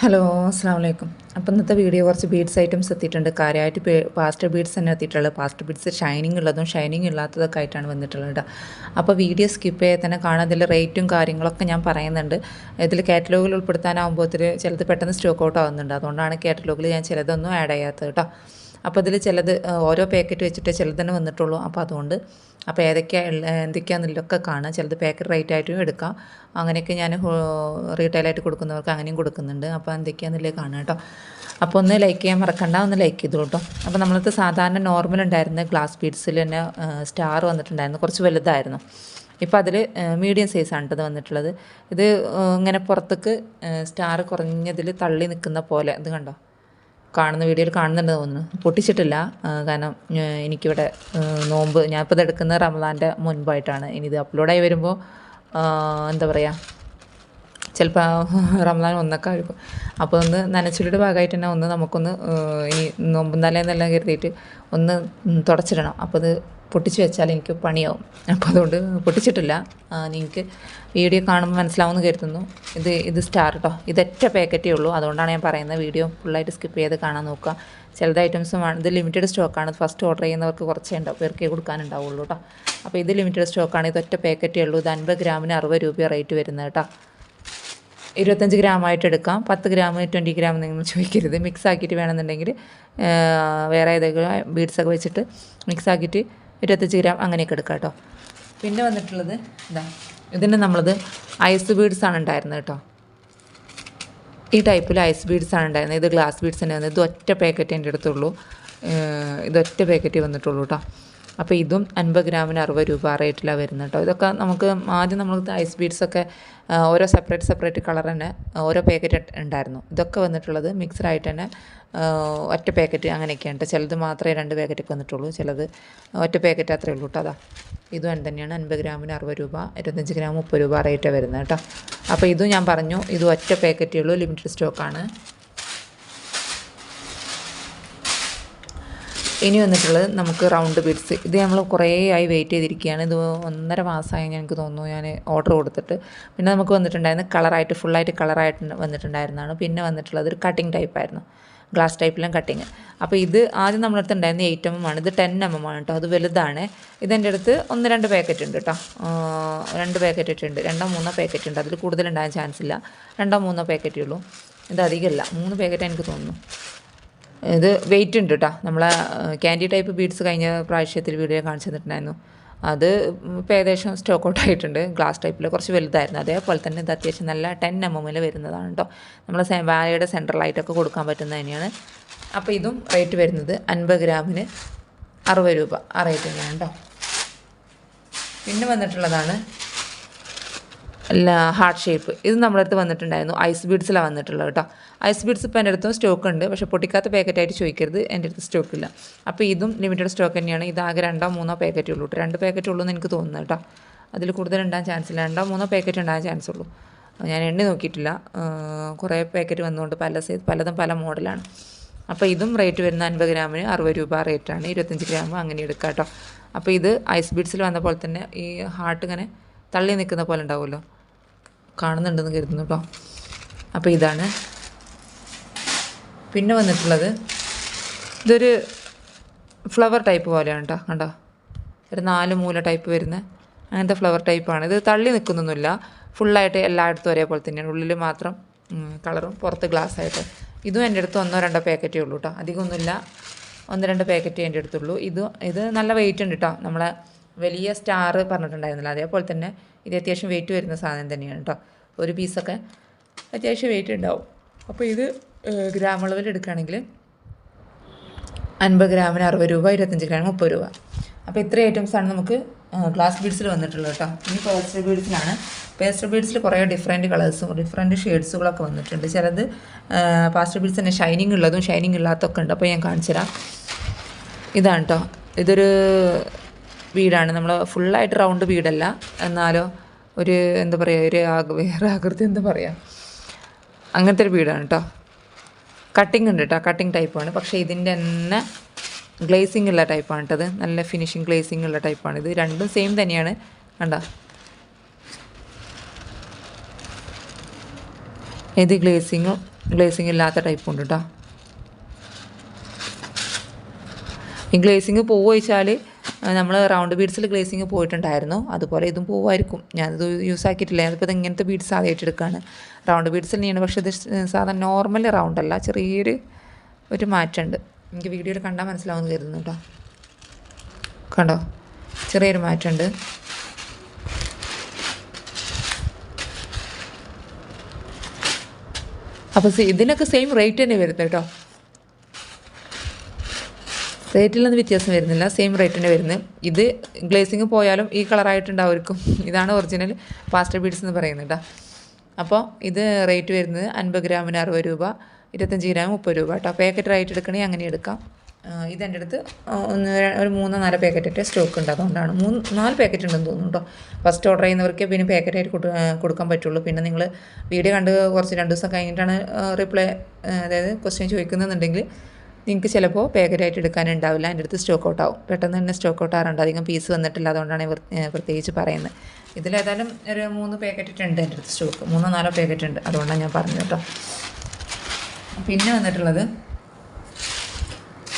Hello അസ്സാം വലൈക്കും അപ്പോൾ ഇന്നത്തെ വീഡിയോ കുറച്ച് ബീഡ്സ് ഐറ്റംസ് എത്തിയിട്ടുണ്ട്. കാര്യമായിട്ട് പാസ്റ്റർ ബീഡ്സ് തന്നെ എത്തിയിട്ടുള്ളത്. പാസ്റ്റർ ബീഡ്സ് ഷൈനിങ് ഉള്ളതും ഷൈനിങ് ഇല്ലാത്തതൊക്കെ ആയിട്ടാണ് വന്നിട്ടുള്ളത് അപ്പോൾ വീഡിയോ സ്കിപ്പ് ചെയ്യാൻ തന്നെ കാണാൻ ഇതിൽ റേറ്റും കാര്യങ്ങളൊക്കെ ഞാൻ പറയുന്നുണ്ട്. ഇതിൽ കാറ്റലോഗിൽ ഉൾപ്പെടുത്താനാകുമ്പോഴത്തിൽ ചിലത് പെട്ടെന്ന് സ്റ്റോക്ക് ഔട്ട് ആവുന്നുണ്ട്. അതുകൊണ്ടാണ് കാറ്റലോഗിൽ ഞാൻ ചിലതൊന്നും ആഡ് ചെയ്യാത്തത് കേട്ടോ അപ്പോൾ ഇതിൽ ചിലത് ഓരോ പാക്കറ്റ് വെച്ചിട്ട് തന്നെ വന്നിട്ടുള്ളൂ. അപ്പോൾ അതുകൊണ്ട് അപ്പോൾ ഏതൊക്കെയാണ് എന്തൊക്കെയാണെന്നുള്ളതൊക്കെ കാണാം. ചിലത് പാക്കറ്റ് റേറ്റ് ആയിട്ടും എടുക്കാം. അങ്ങനെയൊക്കെ ഞാൻ റീറ്റെയിലായിട്ട് കൊടുക്കുന്നവർക്ക് അങ്ങനെയും കൊടുക്കുന്നുണ്ട്. അപ്പോൾ എന്തൊക്കെയാണെന്നുള്ളത് കാണാം കേട്ടോ. അപ്പോൾ ഒന്ന് ലൈക്ക് ചെയ്യാൻ മറക്കണ്ട ഒന്ന് ലൈക്ക് ചെയ്തു കേട്ടോ അപ്പോൾ നമ്മളത് സാധാരണ നോർമൽ ഉണ്ടായിരുന്ന ഗ്ലാസ് ബീഡ്സിൽ തന്നെ സ്റ്റാർ വന്നിട്ടുണ്ടായിരുന്നു. കുറച്ച് വലുതായിരുന്നു. ഇപ്പോൾ അതിൽ മീഡിയം സൈസാണ് ഇത് വന്നിട്ടുള്ളത്. ഇത് ഇങ്ങനെ പുറത്തേക്ക് സ്റ്റാർ കുറഞ്ഞതിൽ തള്ളി നിൽക്കുന്ന പോലെ. ഇത് കണ്ടോ? കാണുന്ന വീഡിയോയിൽ കാണുന്നുണ്ട് തോന്നുന്നു. പൊട്ടിച്ചിട്ടില്ല. കാരണം എനിക്കിവിടെ നോമ്പ്. ഞാൻ ഇത് എടുക്കുന്ന റമദാന്റെ മുൻപായിട്ടാണ്. ഇനി ഇത് അപ്ലോഡായി വരുമ്പോൾ എന്താ പറയുക ചിലപ്പോൾ റമദാൻ ഒന്നൊക്കെ ആയിരിക്കും അപ്പോൾ ഒന്ന് നനച്ചുള്ളിയുടെ ഭാഗമായിട്ട് തന്നെ ഒന്ന് നമുക്കൊന്ന് ഈ നോമ്പും തലേന്നെല്ലാം കരുതിയിട്ട് ഒന്ന് തുടച്ചിടണം. അപ്പോൾ അത് പൊട്ടിച്ച് വെച്ചാൽ എനിക്ക് പണിയാവും. അപ്പോൾ അതുകൊണ്ട് പൊട്ടിച്ചിട്ടില്ല. നിങ്ങൾക്ക് വീഡിയോ കാണുമ്പോൾ മനസ്സിലാവുമെന്ന് കരുതുന്നു. ഇത് ഇത് സ്റ്റാർ കേട്ടോ ഇതൊറ്റ പാക്കറ്റേ ഉള്ളൂ. അതുകൊണ്ടാണ് ഞാൻ പറയുന്നത് വീഡിയോ ഫുള്ളായിട്ട് സ്കിപ്പ് ചെയ്ത് കാണാൻ നോക്കുക. ചിലത് ഐറ്റംസും ഇത് ലിമിറ്റഡ് സ്റ്റോക്കാണ് ഫസ്റ്റ് ഓർഡർ ചെയ്യുന്നവർക്ക് കുറച്ചേ ഉണ്ടാവും പേർക്കേ കൊടുക്കാനുണ്ടാവുള്ളൂ കേട്ടോ അപ്പോൾ ഇത് ലിമിറ്റഡ് സ്റ്റോക്കാണ് ഇതൊറ്റ പാക്കറ്റേ ഉള്ളൂ. ഇത് അൻപത് ഗ്രാമിന് അറുപത് രൂപ റേറ്റ് വരുന്നത് കേട്ടോ ഇരുപത്തഞ്ച് ഗ്രാം ആയിട്ട് എടുക്കാം. പത്ത് ഗ്രാം ട്വന്റി ഗ്രാം നിങ്ങൾ ചോദിക്കരുത്. മിക്സ് ആക്കിയിട്ട് വേണമെന്നുണ്ടെങ്കിൽ വേറെ ഏതെങ്കിലും ബീഡ്സൊക്കെ വെച്ചിട്ട് മിക്സ് ആക്കിയിട്ട് ഇരുപത്തഞ്ച് ഗ്രാം അങ്ങനെയൊക്കെ എടുക്കാം കേട്ടോ പിന്നെ വന്നിട്ടുള്ളത് ഇതാ. ഇതിന് നമ്മളത് ഐസ് ബീഡ്സ് ആണ് ഉണ്ടായിരുന്നത് കേട്ടോ. ഈ ടൈപ്പിൽ ഐസ് ബീഡ്സ് ആണ് ഉണ്ടായിരുന്നത്. ഇത് ഗ്ലാസ് ബീഡ്സ് തന്നെ വന്നത് ഇത് ഒറ്റ പാക്കറ്റ് എന്റെ അടുത്തുള്ളൂ. ഇതൊറ്റ ഇത് പാക്കറ്റ് വന്നിട്ടുള്ളൂ കേട്ടോ. അപ്പോൾ ഇതും അൻപത് ഗ്രാമിന് അറുപത് രൂപ റേറ്റിലാണ് വരുന്നത് കേട്ടോ ഇതൊക്കെ നമുക്ക് ആദ്യം നമ്മൾ ഐസ് ബീഡ്സൊക്കെ ഓരോ സെപ്പറേറ്റ് സെപ്പറേറ്റ് കളർ തന്നെ ഓരോ പാക്കറ്റ് ഉണ്ടായിരുന്നു. ഇതൊക്കെ വന്നിട്ടുള്ളത് മിക്സ്ഡ് ആയിട്ട് തന്നെ ഒറ്റ പാക്കറ്റ് അങ്ങനെയൊക്കെയാണ് കേട്ടോ ചിലത് മാത്രമേ രണ്ട് പാക്കറ്റൊക്കെ വന്നിട്ടുള്ളൂ. ചിലത് ഒറ്റ പാക്കറ്റ് അത്രയേ ഉള്ളൂ കേട്ടോ അതാ. ഇതും തന്നെയാണ്. അൻപത് ഗ്രാമിന് അറുപത് രൂപ ഇരുപത്തഞ്ച് ഗ്രാം മുപ്പത് രൂപ റേറ്റാണ് വരുന്നത് കേട്ടോ അപ്പോൾ ഇതും ഞാൻ പറഞ്ഞു ഇത് ഒറ്റ പാക്കറ്റേ ഉള്ളൂ ലിമിറ്റഡ് സ്റ്റോക്കാണ് ഇനി വന്നിട്ടുള്ളത് നമുക്ക് റൗണ്ട് ബീഡ്സ് ഇത് നമ്മൾ കുറേ ആയി വെയിറ്റ് ചെയ്തിരിക്കുകയാണ്. ഇത് ഒന്നര മാസമായി എനിക്ക് തോന്നുന്നു ഞാൻ ഓർഡർ കൊടുത്തിട്ട്. പിന്നെ നമുക്ക് വന്നിട്ടുണ്ടായിരുന്നു കളറായിട്ട് ഫുള്ളായിട്ട് കളറായിട്ട് വന്നിട്ടുണ്ടായിരുന്നതാണ്. പിന്നെ വന്നിട്ടുള്ളത് ഒരു കട്ടിങ് ടൈപ്പായിരുന്നു ഗ്ലാസ് ടൈപ്പിലും കട്ടിങ് അപ്പോൾ ഇത് ആദ്യം നമ്മുടെ അടുത്ത് ഉണ്ടായിരുന്ന എയ്റ്റ് എം എം ആണ്. ഇത് ടെൻ എം എം ആണ് കേട്ടോ അത് വലുതാണ്. ഇതെന്റെ അടുത്ത് ഒന്ന് രണ്ട് പാക്കറ്റ് ഉണ്ട് കേട്ടോ രണ്ട് പാക്കറ്റ് ഇട്ടുണ്ട് രണ്ടോ മൂന്നോ പാക്കറ്റ് ഉണ്ട്. അതിൽ കൂടുതൽ ഉണ്ടാകാൻ ചാൻസ് ഇല്ല. രണ്ടോ മൂന്നോ പാക്കറ്റേ ഉള്ളൂ. ഇത് അധികമല്ല. മൂന്ന് പാക്കറ്റ് എനിക്ക് തോന്നുന്നു. ഇത് വെയിറ്റ് ഉണ്ട് കേട്ടോ നമ്മളെ ക്യാൻഡി ടൈപ്പ് ബീഡ്സ് കഴിഞ്ഞ പ്രാവശ്യത്തിൽ വീഡിയോ കാണിച്ചു തന്നിട്ടുണ്ടായിരുന്നു. അത് ഇപ്പോൾ ഏകദേശം സ്റ്റോക്ക് ഔട്ട് ആയിട്ടുണ്ട്. ഗ്ലാസ് ടൈപ്പിൽ കുറച്ച് വലുതായിരുന്നു. അതേപോലെ തന്നെ ഇത് അത്യാവശ്യം നല്ല ടെൻ എം എമ്മിൽ വരുന്നതാണ് കേട്ടോ നമ്മൾ വാലയുടെ സെൻട്രലായിട്ടൊക്കെ കൊടുക്കാൻ പറ്റുന്നത് തന്നെയാണ്. അപ്പോൾ ഇതും റേറ്റ് വരുന്നത് അൻപത് ഗ്രാമിന് അറുപത് രൂപ ആ റേറ്റ് തന്നെയാണ് കേട്ടോ പിന്നെ വന്നിട്ടുള്ളതാണ് ഹാർട്ട് ഷേപ്പ് ഇത് നമ്മുടെ അടുത്ത് വന്നിട്ടുണ്ടായിരുന്നു ഐസ് ബീഡ്സിലാണ് വന്നിട്ടുള്ളത് കേട്ടോ ഐസ് ബീഡ്സ് ഇപ്പോൾ എന്റെ അടുത്തും സ്റ്റോക്ക് ഉണ്ട്. പക്ഷേ പൊട്ടിക്കാത്ത പാക്കറ്റായിട്ട് ചോദിക്കരുത്. എന്റെ അടുത്ത് സ്റ്റോക്ക് ഇല്ല. അപ്പോൾ ഇതും ലിമിറ്റഡ് സ്റ്റോക്ക് തന്നെയാണ്. ഇത് ആകെ രണ്ടോ മൂന്നോ പാക്കറ്റേ ഉള്ളൂ രണ്ട് പാക്കറ്റ് ഉള്ളൂ എന്ന് എനിക്ക് തോന്നുന്നു കേട്ടോ അതിൽ കൂടുതൽ ഉണ്ടാകാൻ ചാൻസ് ഇല്ല. രണ്ടോ മൂന്നോ പാക്കറ്റ് ഉണ്ടാകാൻ ചാൻസ് ഉള്ളൂ. ഞാൻ എണ്ണി നോക്കിയിട്ടില്ല. കുറേ പാക്കറ്റ് വന്നുകൊണ്ട് പല സൈസ് പലതും പല മോഡലാണ് അപ്പോൾ ഇതും റേറ്റ് വരുന്ന അൻപത് ഗ്രാമിന് അറുപത് രൂപ റേറ്റാണ് ഇരുപത്തഞ്ച് ഗ്രാം അങ്ങനെ എടുക്കാം കേട്ടോ അപ്പോൾ ഇത് ഐസ് ബീഡ്സിൽ വന്ന പോലെ തന്നെ ഈ ഹാർട്ട് ഇങ്ങനെ തള്ളി നിൽക്കുന്ന പോലെ ഉണ്ടാവുമല്ലോ. കാണുന്നുണ്ടെന്ന് കരുതുന്നു കേട്ടോ അപ്പോൾ ഇതാണ്. പിന്നെ വന്നിട്ടുള്ളത് ഇതൊരു ഫ്ലവർ ടൈപ്പ് പോലെയാണ് കേട്ടോ കണ്ടോ? ഒരു നാല് മൂല ടൈപ്പ് വരുന്ന അങ്ങനത്തെ ഫ്ലവർ ടൈപ്പാണ് ഇത് തള്ളി നിൽക്കുന്നൊന്നുമില്ല ഫുള്ളായിട്ട് എല്ലായിടത്തും ഒരേപോലെ തന്നെയാണ്. ഉള്ളിൽ മാത്രം കളറും പുറത്ത് ഗ്ലാസ് ആയിട്ട്. ഇതും എന്റെ അടുത്ത് ഒന്നോ രണ്ടോ പാക്കറ്റേ ഉള്ളൂ കേട്ടോ അധികമൊന്നുമില്ല. ഒന്ന് രണ്ട് പാക്കറ്റേ എന്റെ അടുത്തുള്ളൂ. ഇത് ഇത് നല്ല വെയിറ്റ് ഉണ്ട് കേട്ടോ നമ്മളെ വലിയ സ്റ്റാർ പറഞ്ഞിട്ടുണ്ടായിരുന്നില്ല. അതേപോലെ തന്നെ ഇത് അത്യാവശ്യം വെയിറ്റ് വരുന്ന സാധനം തന്നെയാണ് കേട്ടോ ഒരു പീസൊക്കെ അത്യാവശ്യം വെയിറ്റ് ഉണ്ടാവും. അപ്പോൾ ഇത് ഗ്രാം അളവിൽ എടുക്കുകയാണെങ്കിൽ അൻപത് ഗ്രാമിന് അറുപത് രൂപ ഇരുപത്തഞ്ച് ഗ്രാം മുപ്പത് രൂപ. അപ്പോൾ ഇത്ര ഐറ്റംസാണ് നമുക്ക് ഗ്ലാസ് ബീഡ്സിൽ വന്നിട്ടുള്ളത് കേട്ടോ ഇനി പേസ്റ്റർ ബീഡ്സിലാണ് പേസ്റ്റർ ബീഡ്സിൽ കുറേ ഡിഫറെന്റ് കളേഴ്സും ഡിഫറെന്റ് ഷെയ്ഡ്സുകളൊക്കെ വന്നിട്ടുണ്ട്. ചിലത് പാസ്റ്റർ ബീഡ്സ് തന്നെ ഷൈനിങ് ഉള്ളതും ഷൈനിങ് ഇല്ലാത്തതൊക്കെ ഉണ്ട്. അപ്പോൾ ഞാൻ കാണിച്ചു തരാം ഇതാണ് കേട്ടോ ഇതൊരു വീടാണ്. നമ്മൾ ഫുള്ളായിട്ട് റൗണ്ട് വീടല്ല. എന്നാലോ ഒരു എന്താ പറയുക ഒരു വേറെ ആകൃതി എന്താ പറയുക അങ്ങനത്തെ ഒരു വീടാണ് കേട്ടോ കട്ടിങ് ഉണ്ട് കേട്ടോ കട്ടിങ് ടൈപ്പാണ് പക്ഷേ ഇതിന്റെ തന്നെ ഗ്ലേസിംഗ് ഉള്ള ടൈപ്പാണ് കേട്ടത് നല്ല ഫിനിഷിങ് ഗ്ലേസിംഗ് ഉള്ള ടൈപ്പാണ് ഇത് രണ്ടും സെയിം തന്നെയാണ്. കണ്ടോ? ഇത് ഗ്ലേസിങ്ങും ഗ്ലേസിംഗ് ഇല്ലാത്ത ടൈപ്പ് ഉണ്ട് കേട്ടോ ഈ ഗ്ലേസിങ് പോവുകച്ചാൽ നമ്മൾ റൗണ്ട് ബീഡ്സിൽ ഗ്ലേസിങ് പോയിട്ടുണ്ടായിരുന്നു. അതുപോലെ ഇതും പോവായിരിക്കും. ഞാനിത് യൂസ് ആക്കിയിട്ടില്ല. ഞാനിപ്പോൾ ഇത് ഇങ്ങനത്തെ ബീഡ്സ് ആദ്യമായിട്ട് എടുക്കുകയാണ് റൗണ്ട് ബീഡ്സ് തന്നെയാണ്. പക്ഷേ ഇത് സാധാരണ നോർമൽ റൗണ്ട് അല്ല. ചെറിയൊരു ഒരു മാറ്റമുണ്ട്. എനിക്ക് വീഡിയോയിൽ കണ്ടാൽ മനസ്സിലാവുമെന്ന് കരുതുന്നു കേട്ടോ കണ്ടോ? ചെറിയൊരു മാറ്റമുണ്ട്. അപ്പോൾ ഇതിനൊക്കെ സെയിം റേറ്റ് തന്നെ വരുന്നത് കേട്ടോ റേറ്റിലൊന്നും വ്യത്യാസം വരുന്നില്ല. സെയിം റേറ്റ് തന്നെ വരുന്നത്. ഇത് ഗ്ലേസിങ് പോയാലും ഈ കളറായിട്ടുണ്ടാവുമായിരിക്കും ഇതാണ് ഒറിജിനൽ പാസ്റ്റർ ബീഡ്സ് എന്ന് പറയുന്നത് കേട്ടോ അപ്പോൾ ഇത് റേറ്റ് വരുന്നത് അൻപത് ഗ്രാമിന് അറുപത് രൂപ ഇരുപത്തഞ്ച് ഗ്രാം മുപ്പത് രൂപ കേട്ടോ പാക്കറ്റ് റേറ്റ് എടുക്കണമെങ്കിൽ അങ്ങനെ എടുക്കാം. ഇതെന്റെ അടുത്ത് ഒന്ന് ഒരു മൂന്നോ നാലോ പാക്കറ്റ് സ്റ്റോക്ക് ഉണ്ട്. അതുകൊണ്ടാണ് മൂന്ന് നാല് പാക്കറ്റ് ഉണ്ടെന്ന് തോന്നുന്നു കേട്ടോ ഫസ്റ്റ് ഓർഡർ ചെയ്യുന്നവർക്ക് പിന്നെ പാക്കറ്റായിട്ട് കൊടു കൊടുക്കാൻ പറ്റുള്ളൂ. പിന്നെ നിങ്ങൾ വീഡിയോ കണ്ട് കുറച്ച് രണ്ട് ദിവസം കഴിഞ്ഞിട്ടാണ് റിപ്ലൈ അതായത് ക്വസ്റ്റ്യൻ ചോദിക്കുന്നതെന്നുണ്ടെങ്കിൽ നിങ്ങൾക്ക് ചിലപ്പോൾ പാക്കറ്റായിട്ട് എടുക്കാനുണ്ടാവില്ല. എന്റെ അടുത്ത് സ്റ്റോക്ക് ഔട്ട് ആവും. പെട്ടെന്ന് തന്നെ സ്റ്റോക്ക് ഔട്ട് ആറുണ്ട് അധികം പീസ് വന്നിട്ടില്ല. അതുകൊണ്ടാണ് പ്രത്യേകിച്ച് പറയുന്നത്. ഇതിലേതായാലും ഒരു മൂന്ന് പാക്കറ്റ് ഉണ്ട് എന്റെ അടുത്ത് സ്റ്റോക്ക് മൂന്നോ നാലോ പാക്കറ്റ് ഉണ്ട്. അതുകൊണ്ടാണ് ഞാൻ പറഞ്ഞത് കേട്ടോ. പിന്നെ വന്നിട്ടുള്ളത്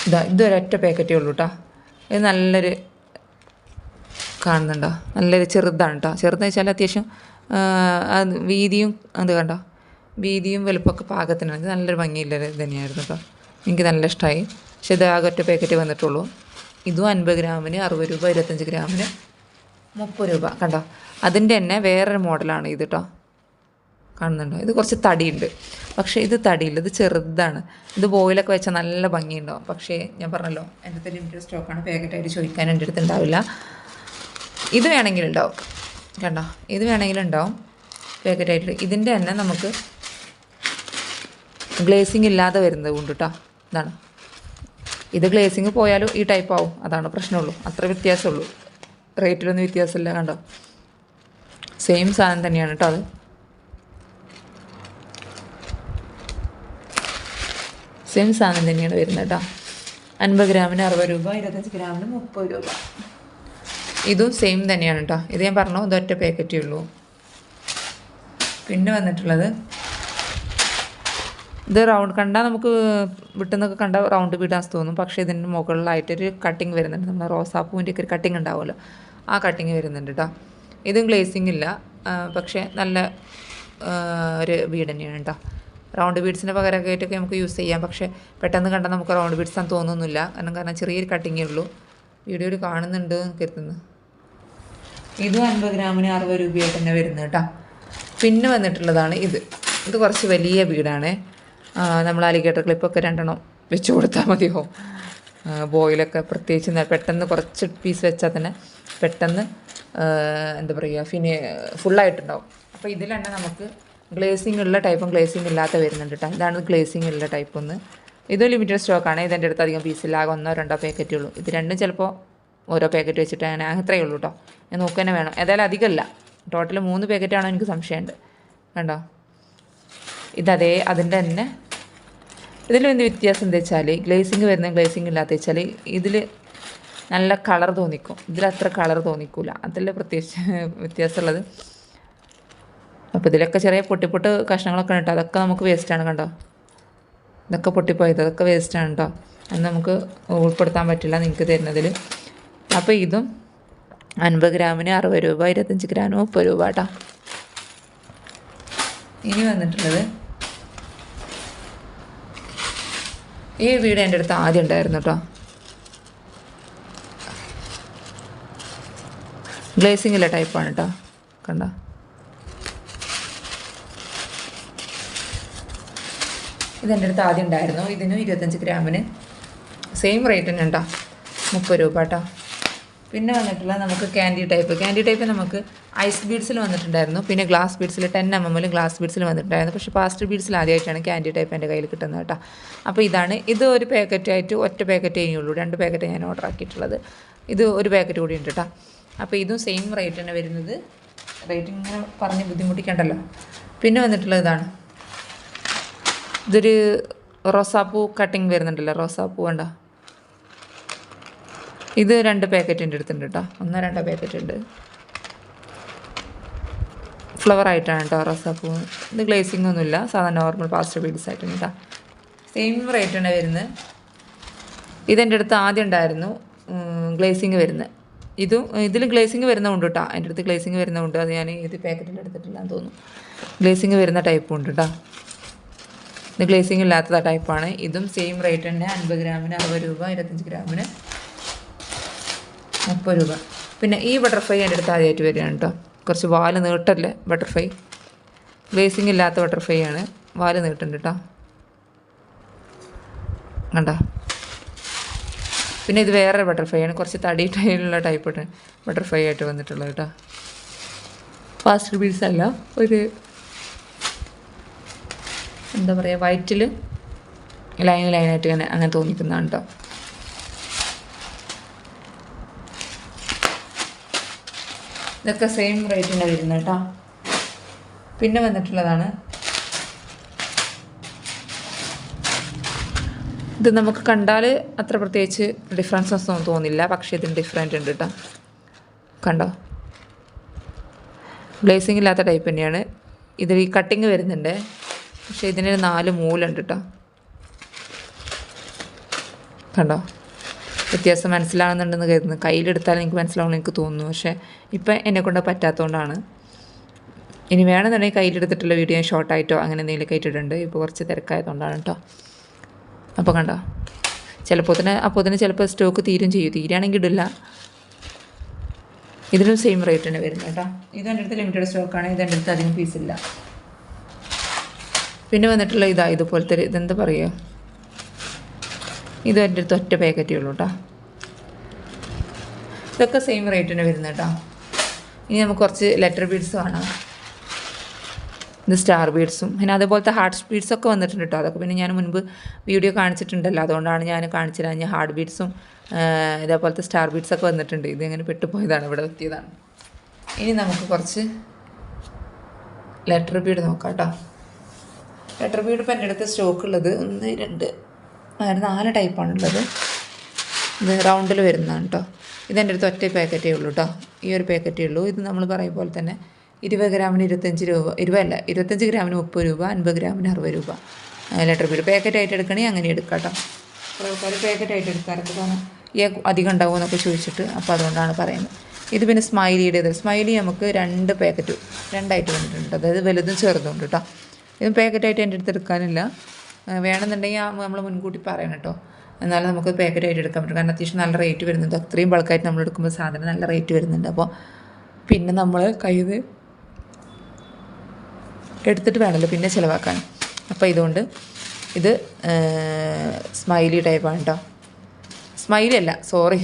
ഇതാ ഇതൊരൊറ്റ പാക്കറ്റേ ഉള്ളൂ കേട്ടോ ഇത് നല്ലൊരു കാണുന്നുണ്ടോ? നല്ലൊരു ചെറുതാണ് കേട്ടോ ചെറുതെന്ന് വെച്ചാൽ അത്യാവശ്യം വീതിയും അത് കണ്ടോ? വീതിയും വലുപ്പമൊക്കെ പാകത്തിനാണ്. നല്ലൊരു ഭംഗിയില്ല തന്നെയായിരുന്നു കേട്ടോ എനിക്ക് നല്ല ഇഷ്ടമായി പക്ഷേ ഇത് ആകെ ഒറ്റ പാക്കറ്റ് വന്നിട്ടുള്ളൂ. ഇതും അൻപത് ഗ്രാമിന് അറുപത് രൂപ ഇരുപത്തഞ്ച് ഗ്രാമിന് മുപ്പത് രൂപ. കണ്ടോ? അതിന്റെ തന്നെ വേറൊരു മോഡലാണ് ഇത് കേട്ടോ കാണുന്നുണ്ടോ? ഇത് കുറച്ച് തടിയുണ്ട്. പക്ഷേ ഇത് തടിയില്ല. ഇത് ചെറുതാണ്. ഇത് ബോയിലൊക്കെ വെച്ചാൽ നല്ല ഭംഗിയുണ്ടാവും. പക്ഷേ ഞാൻ പറഞ്ഞല്ലോ എന്റെ അടുത്ത് ലിമിറ്റഡ് സ്റ്റോക്കാണ് പാക്കറ്റായിട്ട് ചോദിക്കാൻ എന്റെ അടുത്ത് ഉണ്ടാവില്ല. ഇത് വേണമെങ്കിൽ ഉണ്ടാവും. കണ്ടോ? ഇത് വേണമെങ്കിൽ ഉണ്ടാവും. പാക്കറ്റായിട്ട് ഇതിന്റെ തന്നെ നമുക്ക് ഗ്ലേസിങ് ഇല്ലാതെ വരുന്നത് കൊണ്ട് കേട്ടോ ഇതാണ്. ഇത് ഗ്ലേസിങ് പോയാലും ഈ ടൈപ്പ് ആവും. അതാണ് പ്രശ്നമുള്ളൂ. അത്ര വ്യത്യാസമുള്ളൂ. റേറ്റിലൊന്നും വ്യത്യാസമില്ല കണ്ടോ? സെയിം സാധനം തന്നെയാണ് കേട്ടോ അത്. സെയിം സാധനം തന്നെയാണ് വരുന്നത് കേട്ടോ അൻപത് ഗ്രാമിന് അറുപത് രൂപ ഇരുപത്തഞ്ച് ഗ്രാമിന് മുപ്പത് രൂപ. ഇതും സെയിം തന്നെയാണ് കേട്ടോ ഇത് ഞാൻ പറഞ്ഞു ഇതൊറ്റ പാക്കറ്റേ ഉള്ളൂ. പിന്നെ വന്നിട്ടുള്ളത് ഇത് റൗണ്ട് കണ്ടാൽ നമുക്ക് വിട്ടുന്നൊക്കെ കണ്ടാൽ റൗണ്ട് വിടാൻ തോന്നും. പക്ഷേ ഇതിന്റെ മുകളിലായിട്ടൊരു കട്ടിങ് വരുന്നുണ്ട്. നമ്മുടെ റോസാപ്പൂവിന്റെ ഒക്കെ ഒരു കട്ടിങ് ഉണ്ടാവുമല്ലോ. ആ കട്ടിങ് വരുന്നുണ്ട് കേട്ടോ ഇതും ഗ്ലേസിങ് ഇല്ല. പക്ഷേ നല്ല ഒരു വീട് തന്നെയാണ് കേട്ടോ റൗണ്ട് ബീഡ്സിന്റെ പകരമൊക്കെ ആയിട്ടൊക്കെ നമുക്ക് യൂസ് ചെയ്യാം. പക്ഷേ പെട്ടെന്ന് കണ്ടാൽ നമുക്ക് റൗണ്ട് ബീഡ്സ് ആണെന്ന് തോന്നുന്നില്ല. കാരണം കാരണം ചെറിയൊരു കട്ടിങ്ങേ ഉള്ളൂ. വീഡിയോയിൽ കാണുന്നുണ്ട് കരുതുന്നു. ഇതും അൻപത് ഗ്രാമിന് അറുപത് രൂപയായിട്ട് തന്നെ വരുന്നത് കേട്ടോ പിന്നെ വന്നിട്ടുള്ളതാണ് ഇത്. ഇത് കുറച്ച് വലിയ വീടാണ്. നമ്മൾ അലിഗേറ്റർ ക്ലിപ്പൊക്കെ രണ്ടെണ്ണം വെച്ച് കൊടുത്താൽ മതിയോ ബോയിലൊക്കെ പ്രത്യേകിച്ച് പെട്ടെന്ന് കുറച്ച് പീസ് വെച്ചാൽ തന്നെ പെട്ടെന്ന് എന്താ പറയുക ഫിനി ഫുള്ളായിട്ടുണ്ടാവും അപ്പോൾ ഇതിൽ തന്നെ നമുക്ക് ഗ്ലേസിംഗ് ഉള്ള ടൈപ്പും ഗ്ലേസിംഗ് ഇല്ലാത്ത വരുന്നുണ്ട് കേട്ടോ ഇതാണ് ഗ്ലേസിംഗ് ഉള്ള ടൈപ്പ് ഒന്ന്. ഇത് ലിമിറ്റഡ് സ്റ്റോക്കാണ് എന്റെ അടുത്ത് അധികം പീസില്ല ആകെ ഒന്നോ രണ്ടോ പാക്കറ്റേ ഉള്ളൂ. ഇത് രണ്ടും ചിലപ്പോൾ ഓരോ പാക്കറ്റ് വെച്ചിട്ട് അങ്ങനെ അത്രയേ ഉള്ളൂ കേട്ടോ ഞാൻ നോക്കുക തന്നെ വേണം. ഏതായാലും അധികമല്ല ടോട്ടൽ മൂന്ന് പാക്കറ്റാണോ എനിക്ക് സംശയമുണ്ട് കണ്ടോ? ഇതതേ അതിന്റെ തന്നെ. ഇതിൽ എന്ത് വ്യത്യാസം എന്താ വെച്ചാൽ ഗ്ലേസിങ് വരുന്ന ഗ്ലേസിങ് ഇല്ലാത്ത വെച്ചാൽ ഇതിൽ നല്ല കളർ തോന്നിക്കും. ഇതിൽ അത്ര കളർ തോന്നിക്കൂല. അതല്ല പ്രത്യേകിച്ച് വ്യത്യാസമുള്ളത്. അപ്പോൾ ഇതിലൊക്കെ ചെറിയ പൊട്ടിപ്പൊട്ട് കഷ്ണങ്ങളൊക്കെ ഉണ്ട്. അതൊക്കെ നമുക്ക് വേസ്റ്റാണ് കണ്ടോ? ഇതൊക്കെ പൊട്ടിപ്പോയത്. അതൊക്കെ വേസ്റ്റാണ് കേട്ടോ അത് നമുക്ക് ഉൾപ്പെടുത്താൻ പറ്റില്ല നിങ്ങൾക്ക് തരുന്നതിൽ. അപ്പോൾ ഇതും അൻപത് ഗ്രാമിന് അറുപത് രൂപ ഇരുപത്തഞ്ച് ഗ്രാമിന് മുപ്പത് രൂപ കേട്ടോ. ഇനി വന്നിട്ടുള്ളത് ഈ വീട് എന്റെ അടുത്ത് ആദ്യം ഉണ്ടായിരുന്നു കേട്ടോ. ഗ്ലേസിങ്ങിലെ ടൈപ്പാണ് കേട്ടോ. കണ്ടോ? ഇതെന്റെ അടുത്ത് ആദ്യം ഉണ്ടായിരുന്നു. ഇതിനും ഇരുപത്തഞ്ച് ഗ്രാമിന്. സെയിം റേറ്റ് തന്നെ ഉണ്ടോ മുപ്പത് രൂപ കേട്ടോ. പിന്നെ വന്നിട്ടുള്ള നമുക്ക് ക്യാൻഡി ടൈപ്പ് ക്യാൻഡി ടൈപ്പ് നമുക്ക് ഐസ് ബീഡ്സിൽ വന്നിട്ടുണ്ടായിരുന്നു. പിന്നെ ഗ്ലാസ് ബീഡ്സിൽ ടെൻ എം എമ്മിൽ ഗ്ലാസ് ബീഡ്സിൽ വന്നിട്ടുണ്ടായിരുന്നു. പക്ഷേ പാസ്റ്റ് ബീഡ്സിൽ ആദ്യമായിട്ടാണ് ക്യാൻഡി ടൈപ്പ് എന്റെ കയ്യിൽ കിട്ടുന്നത് കേട്ടോ. അപ്പോൾ ഇതാണ്. ഇത് ഒരു പാക്കറ്റായിട്ട് ഒറ്റ പാക്കറ്റേ ഇനിയുള്ളൂ രണ്ട് പാക്കറ്റ് ഞാൻ ഓർഡർ ആക്കിയിട്ടുള്ളത്. ഇത് ഒരു പാക്കറ്റ് കൂടി ഉണ്ട് കേട്ടോ. അപ്പോൾ ഇതും സെയിം റേറ്റ് തന്നെ വരുന്നത്. റേറ്റ് ഇങ്ങനെ പറഞ്ഞ് ബുദ്ധിമുട്ടിക്കണ്ടല്ലോ. പിന്നെ വന്നിട്ടുള്ളത് ഇതാണ്. ഇതൊരു റോസാപ്പൂ കട്ടിങ് വരുന്നുണ്ടല്ലോ. റോസാപ്പൂ വേണ്ട ഇത് രണ്ട് പാക്കറ്റിന്റെ അടുത്തുണ്ട് കേട്ടോ ഒന്ന് രണ്ട് പാക്കറ്റ് ഉണ്ട് ഫ്ലവർ ആയിട്ടാണ് കേട്ടോ റസാപ്പൂ. ഇത് ഗ്ലേസിംഗ് ഒന്നുമില്ല. സാധാരണ നോർമൽ പാസ്റ്റർ ബീഡ്സ് ആയിട്ടുണ്ട് കേട്ടോ സെയിം റേറ്റ് ആണ് വരുന്നത്. ഇതെന്റെ അടുത്ത് ആദ്യം ഉണ്ടായിരുന്നു. ഗ്ലേസിങ് വരുന്നത്. ഇതും ഇതിൽ ഗ്ലേസിങ് വരുന്നതുണ്ട് കേട്ടോ എന്റെ അടുത്ത് ഗ്ലേസിങ് വരുന്നതുണ്ട്. അത് ഞാൻ ഇത് പാക്കറ്റിൽ എടുത്തിട്ടില്ല എന്ന് തോന്നുന്നു. ഗ്ലേസിങ് വരുന്ന ടൈപ്പും ഉണ്ട് കേട്ടോ ഇത് ഗ്ലേസിങ് ഇല്ലാത്ത ടൈപ്പാണ് ഇതും സെയിം റേറ്റ് തന്നെ. അൻപത് ഗ്രാമിന് അറുപത് രൂപ ഇരുപത്തഞ്ച് ഗ്രാമിന് മുപ്പത് രൂപ. പിന്നെ ഈ ബട്ടർഫ്ലൈ എന്റെ അടുത്ത് ആദ്യമായിട്ട് വരികയാണ് കേട്ടോ കുറച്ച് വാൽ നീട്ടല്ലേ ബട്ടർഫ്ലൈ ഗ്ലേസിംഗ് ഇല്ലാത്ത ബട്ടർഫ്ലൈ ആണ്. വാൽ നീട്ടുണ്ട് കേട്ടോ കണ്ടോ? പിന്നെ ഇത് വേറെ ബട്ടർഫ്ലൈ ആണ്. കുറച്ച് തടി ടൈലുള്ള ടൈപ്പ് ബട്ടർഫ്ലൈ ആയിട്ട് വന്നിട്ടുള്ളത് കേട്ടോ ഫാസ്റ്റ് ബീഡ്സ് അല്ല ഒരു എന്താ പറയുക വയറ്റിൽ ലൈൻ ലൈനായിട്ട് ഇങ്ങനെ അങ്ങനെ തോന്നിക്കുന്നതാണ് കേട്ടോ ഇതൊക്കെ സെയിം റേറ്റിന്റെ വരുന്നത് കേട്ടോ പിന്നെ വന്നിട്ടുള്ളതാണ്. ഇത് നമുക്ക് കണ്ടാൽ അത്ര പ്രത്യേകിച്ച് ഡിഫറൻസ് ഒന്നും തോന്നില്ല. പക്ഷേ ഇതിന് ഡിഫറെന്റ് ഉണ്ട് കേട്ടോ കണ്ടോ? ബ്ലേസിങ് ഇല്ലാത്ത ടൈപ്പ് തന്നെയാണ്. ഇതിൽ ഈ കട്ടിങ് വരുന്നുണ്ട്. പക്ഷേ ഇതിന് നാല് മൂലുണ്ട് കേട്ടോ കണ്ടോ? വ്യത്യാസം മനസ്സിലാകുന്നുണ്ടെന്ന് കരുതുന്നു. കയ്യിലെടുത്താൽ എനിക്ക് മനസ്സിലാവുമെന്ന് എനിക്ക് തോന്നുന്നു. പക്ഷേ ഇപ്പം എന്നെ കൊണ്ട് പറ്റാത്തതുകൊണ്ടാണ്. ഇനി വേണമെന്നുണ്ടെങ്കിൽ കയ്യിലെടുത്തിട്ടുള്ള വീഡിയോ ഷോർട്ടായിട്ടോ അങ്ങനെ എന്തെങ്കിലുമൊക്കെ ഇട്ടിട്ടുണ്ട്. ഇപ്പോൾ കുറച്ച് തിരക്കായതുകൊണ്ടാണ് കേട്ടോ. അപ്പോൾ കണ്ടോ? ചിലപ്പോൾ തന്നെ അപ്പോൾ തന്നെ ചിലപ്പോൾ സ്റ്റോക്ക് തീരും ചെയ്യും. തീരുകയാണെങ്കിൽ ഇടില്ല. ഇതിനും സെയിം റേറ്റ് തന്നെ വരുന്നത് കേട്ടോ. ഇത് എന്റെ അടുത്ത് ലിമിറ്റഡ് സ്റ്റോക്കാണ് ഇത് എന്റെ അടുത്ത് അധികം പീസില്ല പിന്നെ വന്നിട്ടുള്ള ഇതാ ഇതുപോലത്തെ ഇതെന്താ പറയുക? ഇത് എന്റെ അടുത്ത് ഒറ്റ പാക്കറ്റേ ഉള്ളൂ കേട്ടോ ഇതൊക്കെ സെയിം റേറ്റിന് വരുന്നത് കേട്ടോ ഇനി നമുക്ക് കുറച്ച് ലെറ്റർ ബീഡ്സ് വേണം. ഇത് സ്റ്റാർ ബീഡ്സും പിന്നെ അതുപോലത്തെ ഹാർട്ട് ബീഡ്സൊക്കെ വന്നിട്ടുണ്ട് കേട്ടോ അതൊക്കെ പിന്നെ ഞാൻ മുൻപ് വീഡിയോ കാണിച്ചിട്ടുണ്ടല്ലോ. അതുകൊണ്ടാണ് ഞാൻ കാണിച്ചില്ല ഞാൻ ഹാർട്ട് ബീഡ്സും ഇതേപോലത്തെ സ്റ്റാർ ബീഡ്സ് ഒക്കെ വന്നിട്ടുണ്ട്. ഇത് ഇങ്ങനെ പെട്ടുപോയതാണ്. ഇവിടെ എത്തിയതാണ്. ഇനി നമുക്ക് കുറച്ച് ലെറ്റർ ബീഡ് നോക്കാം കേട്ടോ ലെറ്റർ ബീഡ് ഇപ്പം എന്റെ അടുത്ത് സ്റ്റോക്ക് ഉള്ളത് ഒന്ന് രണ്ട് അങ്ങനെ നാല് ടൈപ്പാണുള്ളത്. ഇത് റൗണ്ടിൽ വരുന്നതാണ് കേട്ടോ ഇതെന്റെ അടുത്ത് ഒറ്റ പാക്കറ്റേ ഉള്ളൂ കേട്ടോ ഈ ഒരു പാക്കറ്റേ ഉള്ളൂ. ഇത് നമ്മൾ പറയും പോലെ തന്നെ ഇരുപത് ഗ്രാമിന് ഇരുപത്തഞ്ച് രൂപ ഇരുപതല്ല ഇരുപത്തഞ്ച് ഗ്രാമിന് മുപ്പത് രൂപ അൻപത് ഗ്രാമിന് അറുപത് രൂപ. ലെറ്റർ ബീഡ് പാക്കറ്റായിട്ട് എടുക്കണമെങ്കിൽ അങ്ങനെ എടുക്കാം കേട്ടോ കുറേ പാക്കറ്റായിട്ട് എടുക്കാറൊക്കെ കാരണം ഈ അധികം ഉണ്ടാവും എന്നൊക്കെ ചോദിച്ചിട്ട് അപ്പോൾ അതുകൊണ്ടാണ് പറയുന്നത്. ഇത് പിന്നെ സ്മൈലിയുടേത് സ്മൈലി നമുക്ക് രണ്ട് പാക്കറ്റ് രണ്ടായിട്ട് വന്നിട്ടുണ്ട്. അതായത് വലുതും ചെറുതും ഉണ്ട് കേട്ടോ ഇത് പാക്കറ്റായിട്ട് എന്റെ അടുത്ത് എടുക്കാനില്ല. വേണമെന്നുണ്ടെങ്കിൽ നമ്മൾ മുൻകൂട്ടി പറയണം കേട്ടോ. എന്നാലും നമുക്ക് പാക്കറ്റായിട്ട് എടുക്കാൻ പറ്റും. കാരണം അത്യാവശ്യം നല്ല റേറ്റ് വരുന്നുണ്ട്. അത്രയും ബൾക്കായിട്ട് നമ്മൾ എടുക്കുമ്പോൾ സാധനം നല്ല റേറ്റ് വരുന്നുണ്ട്. അപ്പോൾ പിന്നെ നമ്മൾ കയ്യിൽ എടുത്തിട്ട് വേണമല്ലോ പിന്നെ ചിലവാക്കാൻ. അപ്പോൾ ഇതുകൊണ്ട് ഇത് സ്മൈലി ടൈപ്പാണ് കേട്ടോ സ്മൈലി അല്ല സോറി